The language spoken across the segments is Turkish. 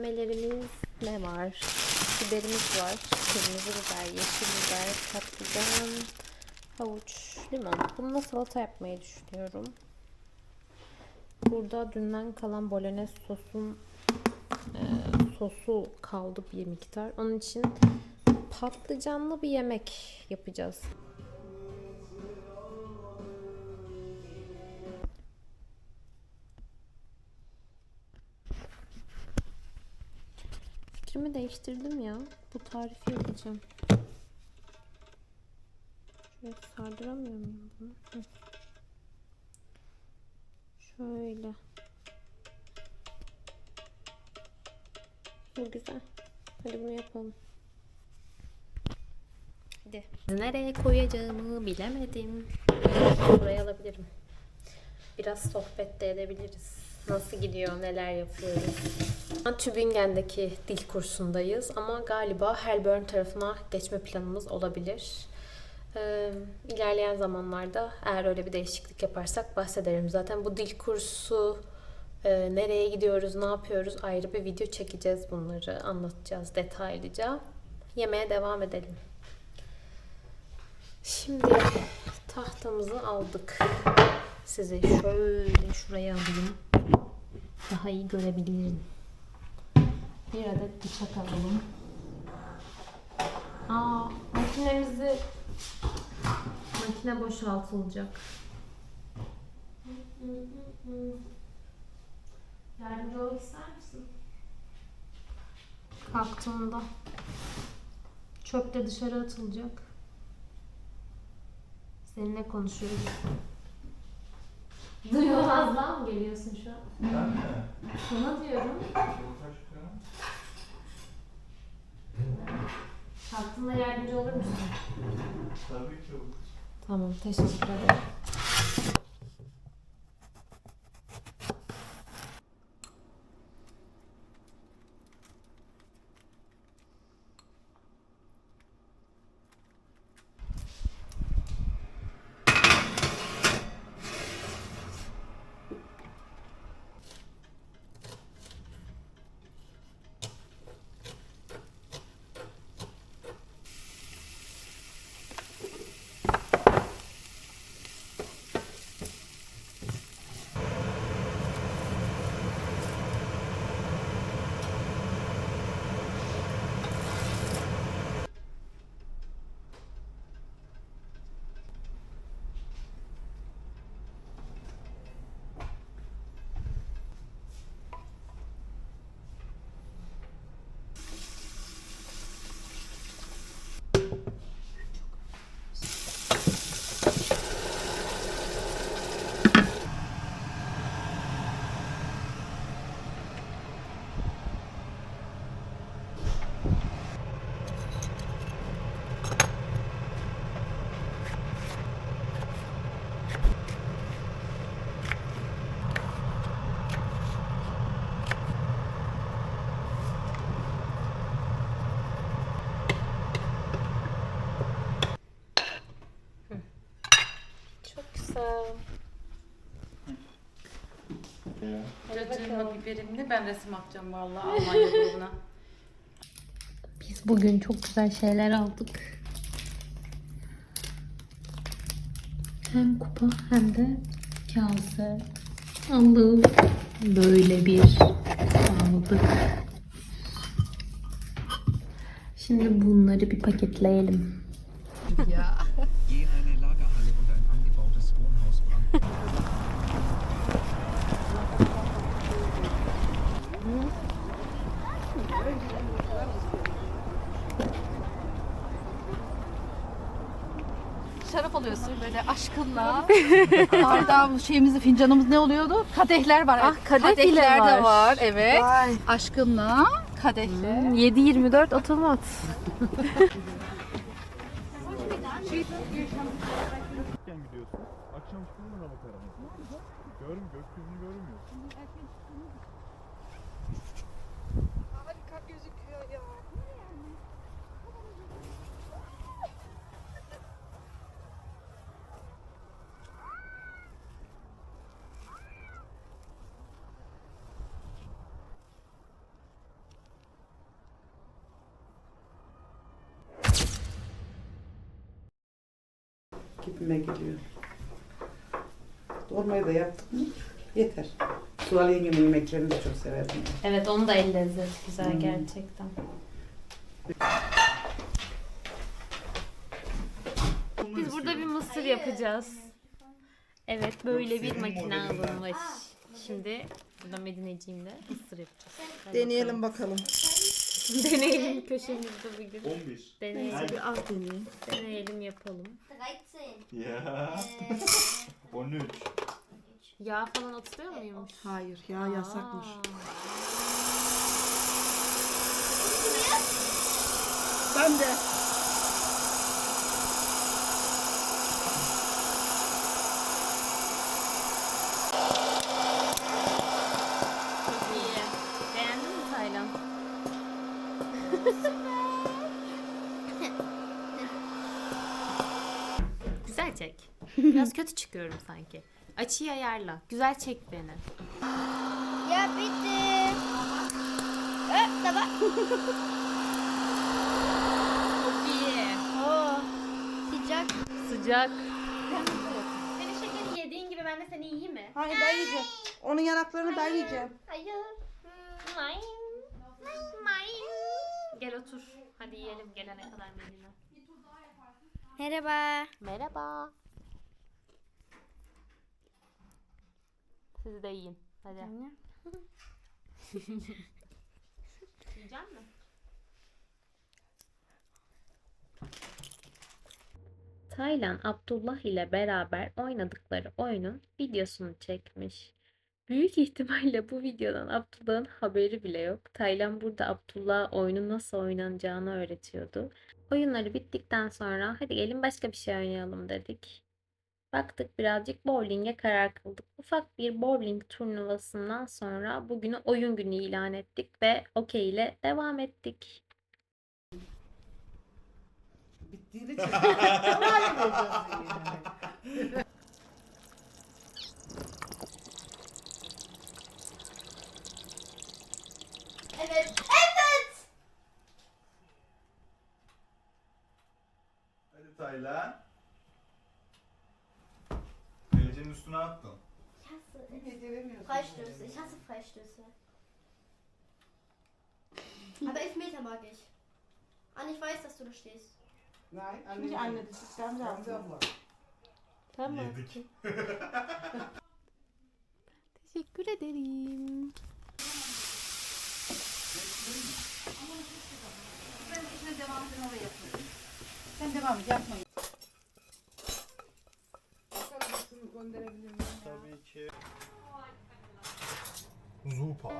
Malzemelerimiz ne var? Biberimiz var. Kırmızı biber, yeşil biber, patlıcan, havuç, limon. Bununla salata yapmayı düşünüyorum. Burada dünden kalan bolognese sosun e, sosu kaldı bir miktar. Onun için patlıcanlı bir yemek yapacağız. Değiştirdim ya. Bu tarifi yapacağım. Şöyle sardıramıyor muyum bunu? Şöyle. Bu güzel. Hadi bunu yapalım. Hadi. Nereye koyacağımı bilemedim. Buraya alabilirim. Biraz sohbet de edebiliriz. Nasıl gidiyor, neler yapıyoruz. Tübingen'deki dil kursundayız ama galiba Helburn tarafına geçme planımız olabilir. Ee, ilerleyen zamanlarda eğer öyle bir değişiklik yaparsak bahsederim. Zaten bu dil kursu e, nereye gidiyoruz, ne yapıyoruz ayrı bir video çekeceğiz bunları anlatacağız detaylıca. Yemeğe devam edelim. Şimdi tahtamızı aldık. Sizi şöyle şuraya alayım. Daha iyi görebilirim. Bir adet bıçak alalım. Aa, makinemizi makine boşaltılacak. Yardımcı olmak ister misin? Kalktığında çöp de dışarı atılacak. Seninle konuşuyoruz. Duyulmazdan mı geliyorsun şu an? Ben mi? Sana diyorum. Kalktığında yardımcı olur musun? Tabii ki olur. Tamam, teşekkür ederim. Çok güzel. Cacığımla biberimle ben resim atacağım vallahi Almanya grubuna. Biz bugün çok güzel şeyler aldık. Hem kupa hem de kase. Aldık. Böyle bir aldık. Şimdi bunları bir paketleyelim. Je böyle aşkınla. Bardağı şeyimizi fincanımız ne oluyordu? Kadehler var. Ah, kadeh bile Kadehler var. de var. Evet. Aşkınla kadehler. 7-24 otomat. Gidiyorsun. Akşam hava karanlık. Görüm gökyüzünü görmüyorsun. Gibime geliyor. Dolmayı da yaptık mı? Yeter. Sual yengemin yemeklerini de çok severdim. Evet onun da el lezzeti güzel Hmm. gerçekten. Biz burada bir mısır yapacağız. Evet böyle bir makine alınmış. Şimdi burada Medineciğimle mısır yapacağız. Hadi Deneyelim bakalım. Deneyelim köşemizde bugün. 11. Deneyelim, Aynen. Bir az deneyeyim. deneyelim yapalım. 13. Ya. 13. Yağ falan atılıyor muymuş? Hayır ya yasakmış. Ben de. Çok iyi. Beğendin mi Taylan? Güzel çek. Biraz kötü çıkıyorum sanki. Açıyı ayarla. Güzel çek beni. Ja, bitte. Äh, da war. Çok iyi. Oh. Sıcak. Sıcak. Senin şekeri yediğin gibi ben de seni yiyeyim mi? Hayır ben yiyeceğim. Onun yanaklarını ben yiyeceğim. Hayır. Nein. Gel otur. Hadi yiyelim gelene kadar Melina. Merhaba. Merhaba. Siz de yiyin. Hadi. Yiyecek mi? Taylan Abdullah ile beraber oynadıkları oyunun videosunu çekmiş. Büyük ihtimalle bu videodan Abdullah'ın haberi bile yok. Taylan burada Abdullah'a oyunun nasıl oynanacağını öğretiyordu. Oyunları bittikten sonra hadi gelin başka bir şey oynayalım dedik. Baktık birazcık bowling'e karar kıldık. Ufak bir bowling turnuvasından sonra bugünü oyun günü ilan ettik ve okey ile devam ettik. Bittiğini çek. Kolay olacaksın yani. Evet. Evet. Hadi Taylan. Geleceğin üstüne attın. Freistöße. Ich hasse Freistöße. Aber Elfmeter mag ich. Anne, ich weiß, dass du da stehst. Nein, Şimdi anne de sistem Gamze lazım. abla. Tamam. Yedik. Teşekkür ederim. Ben işine devam edin oraya yapıyorum. Sen devam et yapmayın. Tabii ki. Zupa.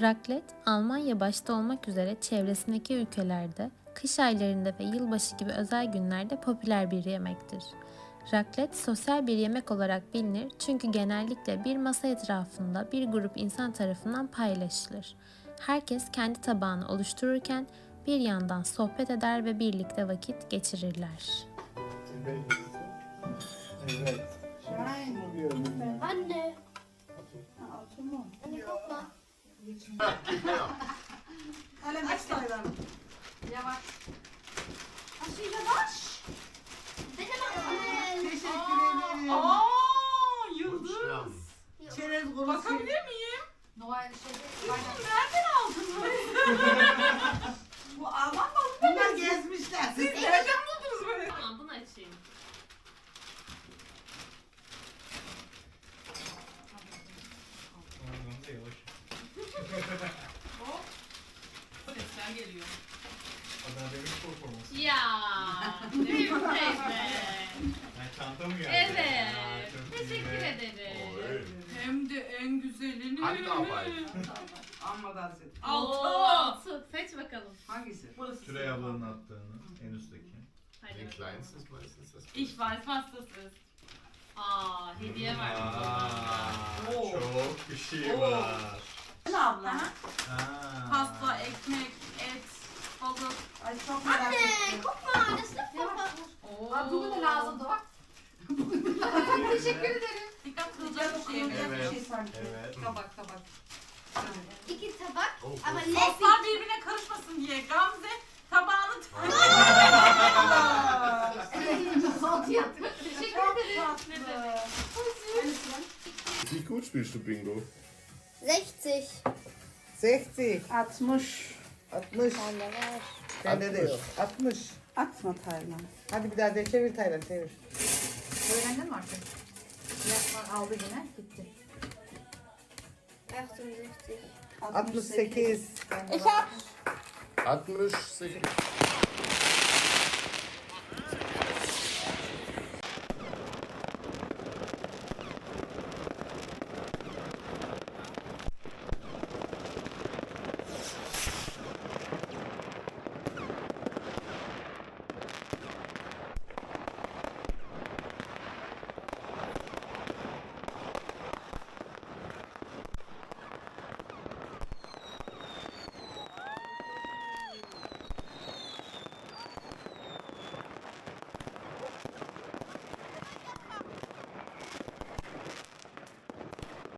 Raclette, Almanya başta olmak üzere çevresindeki ülkelerde kış aylarında ve yılbaşı gibi özel günlerde popüler bir yemektir. Raclette sosyal bir yemek olarak bilinir çünkü genellikle bir masa etrafında bir grup insan tarafından paylaşılır. Herkes kendi tabağını oluştururken bir yandan sohbet eder ve birlikte vakit geçirirler. Evet. Anne. Anne, guck mal. Hala başlayalım. Yavaş. Aschi, yavaş. Bitte mach mal. Teşekkür ederim. Aa, yıldız. Çerez kurusu. Bakabilir miyim? Noel şeyde. Aynen. Nereden aldınız? Bu Alman mı? Bunlar gezmişler. Siz nereden buldunuz böyle? Tamam bunu açayım. Gamze yavaş. Sesler geliyor. Adana Demir performansı. Ya, evet. Yani çanta mı geldi? Evet. Ya, çok Teşekkür iyi. ederim. Oy. Hem de en güzelini. Amma dans et. Altı. Altı. Seç bakalım. Hangisi? Tülay ablanın attığını en üstteki. Hadi. Die kleinste ist meistens das Ich weiß was das ist. Aa, hediye verdim Aa, Oo. çok bir şey Oo. var. abla. Aa. Pasta, ekmek, et, balık. Ay çok merak Anne, ettim. guck mal, das ist Papa. Oo. Aa, bugün de lazımdı bak. Teşekkür ederim koyulacak bir şey sanki. Evet. Tabak tabak. İki tabak ama lezzet. Soslar birbirine karışmasın diye Gamze tabağını Teşekkür ederim. Ne demek? Wie gut spielst du Bingo? 60. 60, 60. 60. Bende de yok. 60. Atma Taylan. Hadi bir daha de çevir Taylan çevir. Öğrendin mi artık? Yakman aldı yine gitti. 68. 68. Ich hab 68.